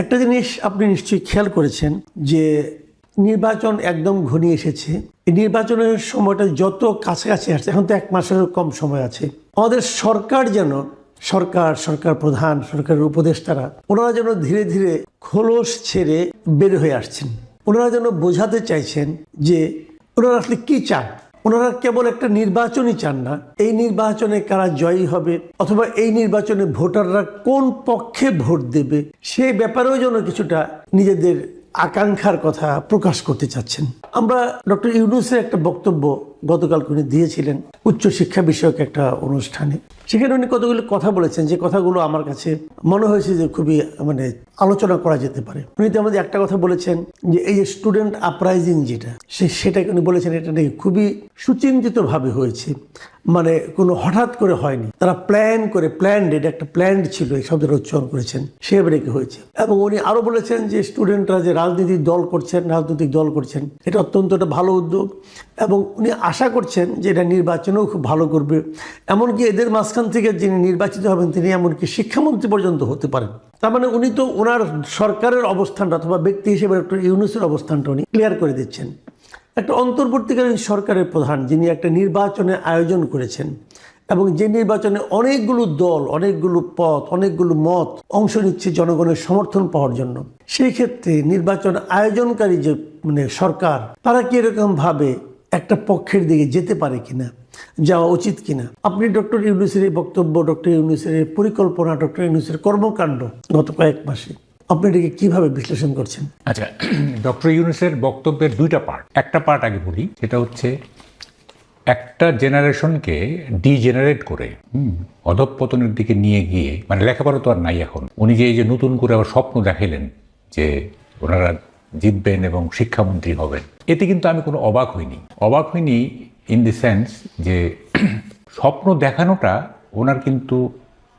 একটা জিনিস আপনি নিশ্চয়ই খেয়াল করেছেন যে নির্বাচন একদম ঘনিয়ে এসেছে। এই নির্বাচনের সময়টা যত কাছাকাছি আসছে, এখন তো এক মাসেরও কম সময় আছে। আমাদের সরকার যেন, সরকার সরকার প্রধান, সরকারের উপদেষ্টারা, ওনারা যেন ধীরে ধীরে খোলস ছেড়ে বের হয়ে আসছেন। ওনারা যেন বোঝাতে চাইছেন যে ওনারা আসলে কি চান? ওনারা কেবল একটা নির্বাচনই চান না। এই নির্বাচনে কারা জয়ী হবে অথবা এই নির্বাচনে ভোটাররা কোন পক্ষে ভোট দেবে সেই ব্যাপারেও যেন কিছুটা নিজেদের আকাঙ্ক্ষার কথা প্রকাশ করতে চাচ্ছেন। আমরা ডক্টর ইউনুসের একটা বক্তব্য গতকাল উনি দিয়েছিলেন উচ্চশিক্ষা বিষয়ক একটা অনুষ্ঠানে। সেখানে উনি কতগুলো কথা বলেছেন, যে কথাগুলো আমার কাছে মনে হয়েছে যে খুবই মানে আলোচনা করা যেতে পারে। উনি তো আমাদের একটা কথা বলেছেন যে, এই যে স্টুডেন্ট আপরাইজিং যেটা, সে সেটাকে উনি বলেছেন, এটা নাকি খুবই সুচিন্তিতভাবে হয়েছে। মানে কোনো হঠাৎ করে হয়নি। তারা প্ল্যান করে প্ল্যান্ড এটা একটা প্ল্যান্ড ছিল, এই শব্দটা উচ্চারণ করেছেন সেভাবে রেখে হয়েছে? এবং উনি আরও বলেছেন যে, স্টুডেন্টরা যে রাজনীতিক দল করছেন, রাজনৈতিক দল করছেন, এটা অত্যন্ত একটা ভালো উদ্যোগ। এবং উনি আশা করছেন যে, এটা নির্বাচনেও খুব ভালো করবে। এমনকি এদের মাঝখান থেকে যিনি নির্বাচিত হবেন, তিনি এমনকি শিক্ষামন্ত্রী পর্যন্ত হতে পারেন। তার মানে উনি তো ওনার সরকারের অবস্থানটা অথবা ব্যক্তি হিসেবে ডক্টর ইউনুসের অবস্থানটা উনি ক্লিয়ার করে দিচ্ছেন। একটা অন্তর্বর্তীকালীন সরকারের প্রধান যিনি একটা নির্বাচনের আয়োজন করেছেন এবং যে নির্বাচনে অনেকগুলো দল, অনেকগুলো পথ, অনেকগুলো মত অংশ নিচ্ছে জনগণের সমর্থন পাওয়ার জন্য, সেই ক্ষেত্রে নির্বাচন আয়োজনকারী যে মানে সরকার, তারা কি এরকম ভাবে একটা পক্ষের দিকে যেতে পারে কিনা? যাওয়া উচিত কিনা। আপনি ডক্টর ইউনুসের বক্তব্য, ডক্টর ইউনুসের পরিকল্পনা, ডক্টর ইউনুসের কর্মকাণ্ড গত কয়েক মাসে, আপনি এটাকে কীভাবে বিশ্লেষণ করছেন? আচ্ছা ডক্টর ইউনুসের বক্তব্যের দুইটা পার্ট একটা পার্ট আগে বলি সেটা হচ্ছে একটা জেনারেশনকে ডিজেনারেট করে অধঃপতনের দিকে নিয়ে গিয়ে মানে লেখাপড়া তো আর নাই এখন। উনি যে এই যে নতুন করে আবার স্বপ্ন দেখাইলেন যে ওনারা জিতবেন এবং শিক্ষামন্ত্রী হবেন, এতে কিন্তু আমি কোনো অবাক হইনি। অবাক হইনি ইন দি সেন্স যে স্বপ্ন দেখানোটা ওনার কিন্তু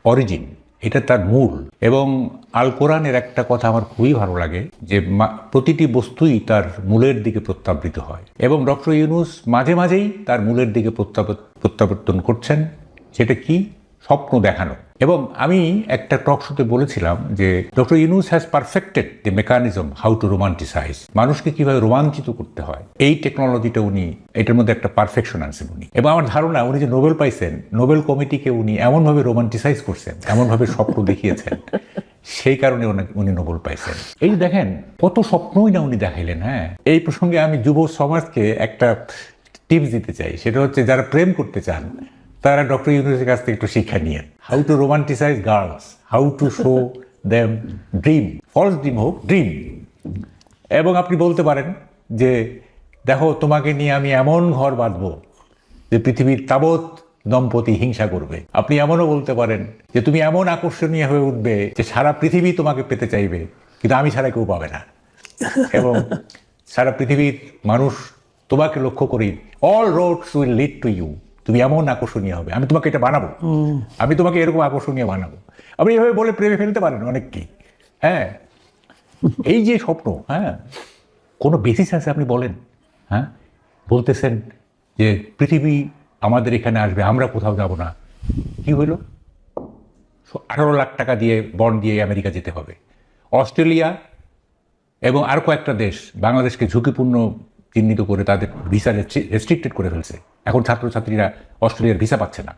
অরিজিন এটা তার মূল। এবং আল কোরআনের একটা কথা আমার খুবই ভালো লাগে যে প্রতিটি বস্তুই তার মূলের দিকে প্রত্যাবৃত হয়। এবং ডক্টর ইউনুস মাঝে মাঝেই তার মূলের দিকে প্রত্যাব- প্রত্যাবর্তন করছেন। সেটা কি? স্বপ্ন দেখানো। এবং আমি একটা টক শোতে বলেছিলাম যে doctor Yunus has perfected the mechanism how to romanticise মানুষকে কীভাবে রোমাঞ্চিত করতে হয়, এই টেকনোলজিটা উনি, এটার মধ্যে একটা পারফেকশন আনছেন উনি। এবং আমার ধারণা, উনি যে নোবেল পাইছেন নোবেল কমিটিকে উনি এমনভাবে রোমান্টিসাইজ করছেন, এমনভাবে স্বপ্ন দেখিয়েছেন, সেই কারণে উনি নোবেল পাইছেন। এই দেখেন, কত স্বপ্নই না উনি দেখাইলেন হ্যাঁ? এই প্রসঙ্গে আমি যুব সমাজকে একটা টিপস দিতে চাই। সেটা হচ্ছে, যারা প্রেম করতে চান তারা ডক্টর ইউনুসের কাছ থেকে একটু শিক্ষা নিয়ে how to romanticise girls how to show them dream false dream হোক ড্রিম এবং আপনি বলতে পারেন যে, দেখো, তোমাকে নিয়ে আমি এমন ঘর বাঁধবো যে পৃথিবীর তাবৎ দম্পতি হিংসা করবে। আপনি এমনও বলতে পারেন যে, তুমি এমন আকর্ষণীয় হয়ে উঠবে যে সারা পৃথিবী তোমাকে পেতে চাইবে, কিন্তু আমি ছাড়া কেউ পাবে না। এবং সারা পৃথিবীর মানুষ তোমাকে লক্ষ্য করি all roads will lead to you তুমি এমন আকর্ষণীয় হবে। আমি তোমাকে এটা বানাবো। আমি তোমাকে এরকম আকর্ষণীয় বানাবো। আপনি এভাবে বলে প্রেমে ফেলতে পারেন অনেককেই হ্যাঁ? এই যে স্বপ্ন হ্যাঁ? কোনো বেসিস আছে আপনি বলেন হ্যাঁ? বলতেছেন যে পৃথিবী আমাদের এখানে আসবে আমরা কোথাও যাব না। কি হইল? আঠারো লাখ টাকা দিয়ে বন্ড দিয়ে আমেরিকা যেতে হবে। অস্ট্রেলিয়া এবং আর কয়েকটা দেশ বাংলাদেশকে ঝুঁকিপূর্ণ চিহ্নিত করে তাদের ভিসা রেস্ট্রিক্টেড করে ফেলছে। এখন ছাত্রছাত্রীরা অস্ট্রেলিয়ার ভিসা পাচ্ছে না।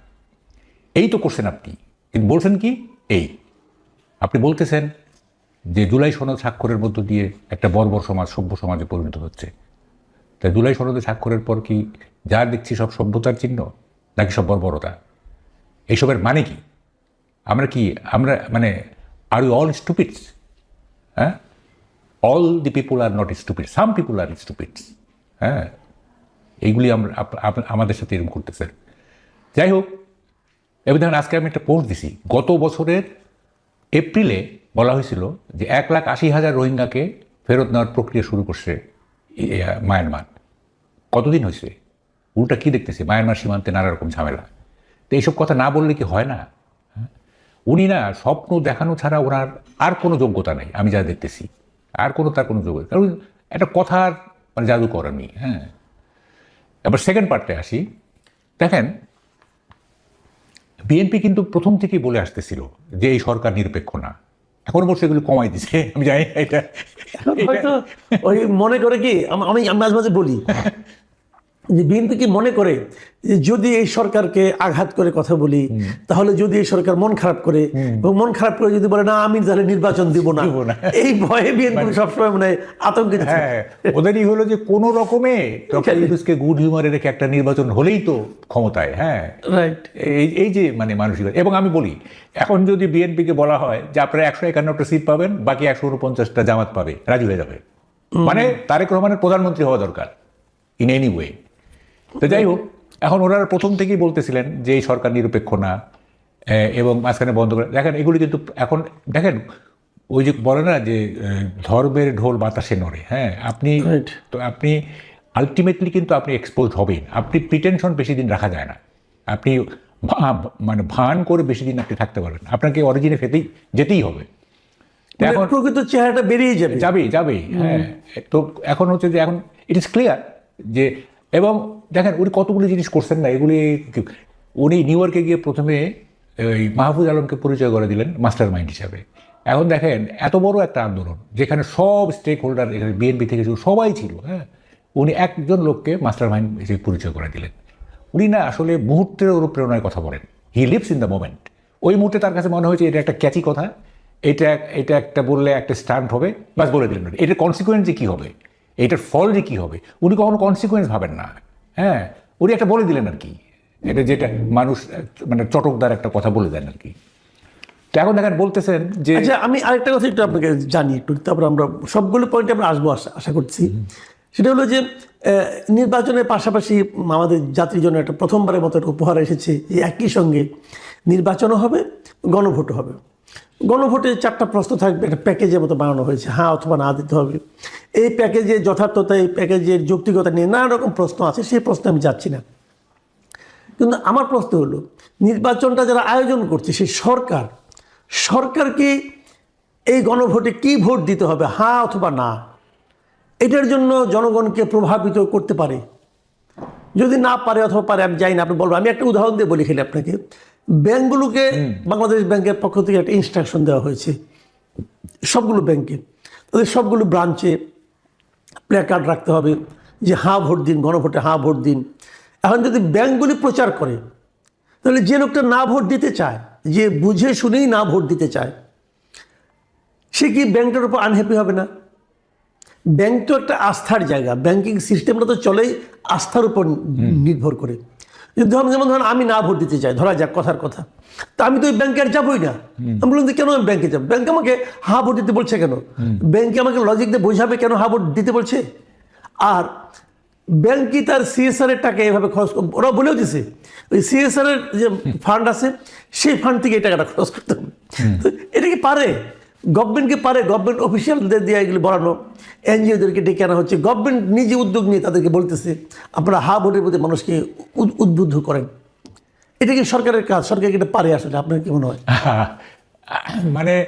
এই তো করছেন আপনি। কিন্তু বলছেন কি? এই। আপনি বলতেছেন যে জুলাই সনদ স্বাক্ষরের মধ্য দিয়ে একটা বর্বর সমাজ, সভ্য সমাজে পরিণত হচ্ছে। তাই জুলাই সনদে স্বাক্ষরের পর কি যা দেখছি সব সভ্যতার চিহ্ন, নাকি সব বর্বরতা? এইসবের মানে কি? আমরা কি, আমরা মানে আর ইউ অল স্টুপিডস হ্যাঁ? All the people are not stupid some people are stupids হ্যাঁ? এইগুলি আমরা আমাদের সাথে এরকম করতেছে। যাই হোক, এবার দেখেন আজকে আমি একটা পোস্ট দিছি। গত বছরের এপ্রিলে বলা হয়েছিল যে এক লাখ আশি হাজার রোহিঙ্গাকে ফেরত নেওয়ার প্রক্রিয়া শুরু করছে মায়ানমার। কতদিন হয়েছে? উল্টা কি দেখতেছে? মায়ানমার সীমান্তে নানা রকম ঝামেলা। তো এইসব কথা না বললে কি হয় না? হ্যাঁ? উনি না স্বপ্ন দেখানো ছাড়া ওনার আর কোনো যোগ্যতা নেই, আমি যা দেখতেছি। আর কোনো তার কোনো যোগ্যতা কারণ একটা কথার মানে জাদু করেনি হ্যাঁ? এবার সেকেন্ড পার্টে আসি। দেখেন বিএনপি কিন্তু প্রথম থেকেই বলে আসতেছিল যে এই সরকার নিরপেক্ষ না। এখন অবশ্য এগুলো কমাই দিছে আমি জানি এটা ওই মনে করে কি আমি মাঝে মাঝে বলি। যে বিএনপি কি মনে করে যে যদি এই সরকারকে আঘাত করে কথা বলি তাহলে যদি এই সরকার মন খারাপ করে এবং মন খারাপ করে যদি বলে না আমি তাহলে নির্বাচন দিব না। এই ভয়ে বিএনপি সবসময় মনে হয় আতঙ্কিত হ্যাঁ ওদেরই হলো যে কোনো রকমে ডক্টর ইউনুসকে গুড হিউমারে রেখে একটা নির্বাচন হলেই তো ক্ষমতায় হ্যাঁ। রাইট এই এই যে মানে মানসিকতা। এবং আমি বলি এখন যদি বিএনপিকে বলা হয় যে আপনারা একশো একান্নটা সিট পাবেন বাকি একশো উনপঞ্চাশটা জামাত পাবে রাজি হয়ে যাবে। মানে তারেক রহমানের প্রধানমন্ত্রী হওয়া দরকার ইন এনি ওয়ে তো যাই হোক এখন ওনারা প্রথম থেকেই বলতেছিলেন যে এই সরকার নিরপেক্ষ না এবং মাঝখানে বন্ধ করে দেখেন এগুলি কিন্তু এখন দেখেন ওই যে বলে না যে ধর্মের ঢোল বাতাসে নড়ে হ্যাঁ আপনি তো আপনি আলটিমেটলি কিন্তু আপনি এক্সপোজ হবেন আপনি প্রিটেনশন বেশি দিন রাখা যায় না আপনি মানে ভান করে বেশি দিন আপনি থাকতে পারবেন আপনাকে অরিজিনে ফেতেই যেতেই হবে। মানে এখন প্রকৃত চেহারাটা বেরিয়ে যাবে। যাবেই যাবেই হ্যাঁ তো এখন হচ্ছে যে এখন ইট ইজ ক্লিয়ার যে এবং দেখেন, উনি কতগুলি জিনিস করছেন না, এগুলি উনি নিউ ইয়র্কে গিয়ে প্রথমে ওই মাহফুজ আলমকে পরিচয় করে দিলেন মাস্টার মাইন্ড হিসাবে। এখন দেখেন, এত বড় একটা আন্দোলন, যেখানে সব স্টেক হোল্ডার এখানে বিএনপি থেকে শুরু, সবাই ছিল হ্যাঁ? উনি একজন লোককে মাস্টার মাইন্ড হিসেবে পরিচয় করে দিলেন। উনি না আসলে মুহূর্তের অনুপ্রেরণায় কথা বলেন। He lives in the moment ওই মুহূর্তে তার কাছে মনে হয়েছে, এটা একটা ক্যাচি কথা, এটা এটা একটা বললে একটা স্টান্ট হবে, বাস বলে দিলেন এটার কনসিকুয়েন্স যে কী হবে? এটার ফল যে কী হবে? উনি কখনো কনসিকুয়েন্স ভাবেন না। হ্যাঁ উনি একটা বলে দিলেন আর কি। এটা যেটা মানুষ মানে চটকদার একটা কথা বলে দেন আর কি। তো এখন দেখেন বলতেছেন যে আচ্ছা আমি আরেকটা কথা একটু আপনাকে জানি একটু তারপর আমরা সবগুলো পয়েন্টে আমরা আসব আশা আশা করছি। সেটা হলো যে নির্বাচনের পাশাপাশি আমাদের জাতির জন্য একটা প্রথমবারের মতো একটা উপহার এসেছে যে একই সঙ্গে নির্বাচনও হবে গণভোটও হবে। গণভোটে চারটা প্রশ্ন থাকবে, একটা প্যাকেজের মতো বানানো হয়েছে। হ্যাঁ অথবা না দিতে হবে। এই প্যাকেজের যথার্থতা, এই প্যাকেজের যৌক্তিকতা নিয়ে নানা রকম প্রশ্ন আছে, সেই প্রশ্নে আমি যাচ্ছি না। কিন্তু আমার প্রশ্ন হলো, নির্বাচনটা যারা আয়োজন করছে, সেই সরকার সরকারকে এই গণভোটে কি ভোট দিতে হবে হ্যাঁ অথবা না? এটার জন্য জনগণকে প্রভাবিত করতে পারে। যদি না পারে অথবা পারে, আমি জানি না, আপনি বলব আমি একটা উদাহরণ দিয়ে বলি খেলে আপনাকে। ব্যাংকগুলোকে বাংলাদেশ ব্যাংকের পক্ষ থেকে একটা ইনস্ট্রাকশন দেওয়া হয়েছে। সবগুলো ব্যাংকে। তাদের সবগুলো ব্রাঞ্চে প্লে কার্ড রাখতে হবে যে হাঁ ভোট দিন গণভোটে হাঁ ভোট দিন। এখন যদি ব্যাংকগুলি প্রচার করে তাহলে যে লোকটা না ভোট দিতে চায় যে বুঝে শুনেই না ভোট দিতে চায় সে কি ব্যাংকটার উপর আনহ্যাপি হবে না? ব্যাংক তো একটা আস্থার জায়গা। ব্যাংকিং সিস্টেমটা তো চলেই আস্থার উপর নির্ভর করে। যেমন ধরুন আমি না ভোট দিতে চাই ধরা যাক কথার কথা। তা আমি তো ওই ব্যাংকে আর যাবোই না। আমি বললাম যে কেন আমি ব্যাংকে যাব? ব্যাংক আমাকে হা ভোট দিতে বলছে কেন? ব্যাংকে আমাকে লজিক দিয়ে বোঝাবে কেন হা ভোট দিতে বলছে? আর ব্যাংক কি তার সিএসআর এর টাকা এভাবে খরচ ওরা বলেও দিছে। ওই সিএসআর এর যে ফান্ড আছে সেই ফান্ড থেকে এই টাকাটা খরচ করতে হবে। এটা কি পারে? গভর্নমেন্টকে পারে গভর্নমেন্ট অফিসিয়ালদের দিয়ে এগুলি বলানো এনজিওদেরকে ডেকে আনা হচ্ছে। গভর্নমেন্ট নিজে উদ্যোগ নিয়ে তাদেরকে বলতেছে, আপনারা হা ভোটের প্রতি মানুষকে উদ- উদ্বুদ্ধ করেন। এটা কি সরকারের কাজ? সরকার এটা পারে আসলে? আপনার কি মনে হয়? মানে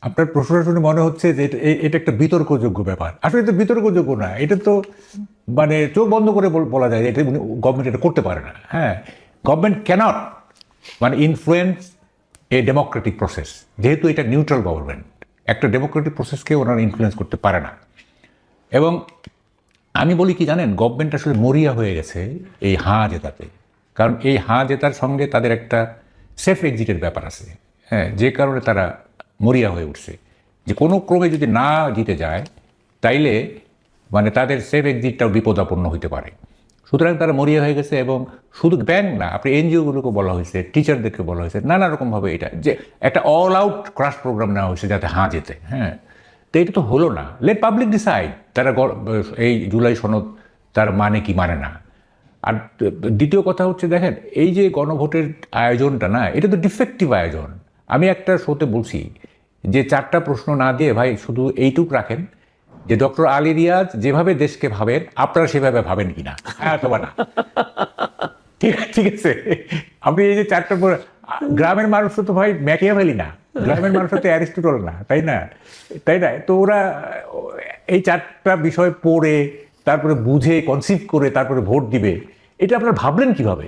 আপনার প্রশ্নটা শুনে মনে হচ্ছে যে এটা- একটা বিতর্কযোগ্য ব্যাপার। আসলে এটা বিতর্কযোগ্য না। এটা তো মানে চোখ বন্ধ করে বল- যায় এটা গভর্নমেন্ট এটা করতে পারে না। হ্যাঁ গভর্নমেন্ট ক্যানট মানে ইনফ্লুয়েন্স এ ডেমোক্রেটিক প্রসেস যেহেতু এটা নিউট্রাল গভর্নমেন্ট একটা ডেমোক্রেটিক প্রসেসকে ওনারা ইনফ্লুয়েন্স করতে পারে না। এবং আমি বলি কি জানেন গভর্নমেন্ট আসলে মরিয়া হয়ে গেছে এই হাঁ জেতাতে। কারণ এই হাঁ জেতার সঙ্গে তাদের একটা সেফ এক্সিটের ব্যাপার আছে। হ্যাঁ যে কারণে তারা মরিয়া হয়ে উঠছে। যে কোনো ক্রমে যদি না জিতে যায়, তাইলে মানে তাদের সেফ এক্সিটটাও বিপদাপন্ন হতে পারে। সুতরাং তারা মরিয়া হয়ে গেছে এবং শুধু ব্যাংক না, আপনি এনজিওগুলোকে বলা হয়েছে টিচারদেরকে বলা হয়েছে নানা রকমভাবে এটা, যে একটা অল আউট ক্রাশ প্রোগ্রাম নেওয়া হয়েছে যাতে হাঁ যেতে হ্যাঁ। তো এটা তো হলো না। লেট পাবলিক ডিসাইড তারা এই জুলাই সনদ তার মানে কি মানে না। আর দ্বিতীয় কথা হচ্ছে, দেখেন, এই যে গণভোটের আয়োজনটা না, এটা তো ডিফেক্টিভ আয়োজন। আমি একটা শোতে বলছি যে চারটা প্রশ্ন না দিয়ে, ভাই, শুধু এইটুক রাখেন। যে ডক্টর আলী রিয়াজ যেভাবে দেশকে ভাবেন, আপনারা সেভাবে ভাবেন কিনা? হ্যাঁ অথবা না। ঠিক আছে ঠিক আছে। আপনি এই যে চারটা গ্রামের মানুষ তো ভাই ম্যাকিয়া ভ্যালি না। গ্রামের মানুষ তো অ্যারিস্টোটল না, তাই না? তাই না? তো ওরা, এই চারটা বিষয় পড়ে, তারপরে বুঝে কনসিভ করে, তারপরে ভোট দিবে, এটা আপনারা ভাবলেন কীভাবে?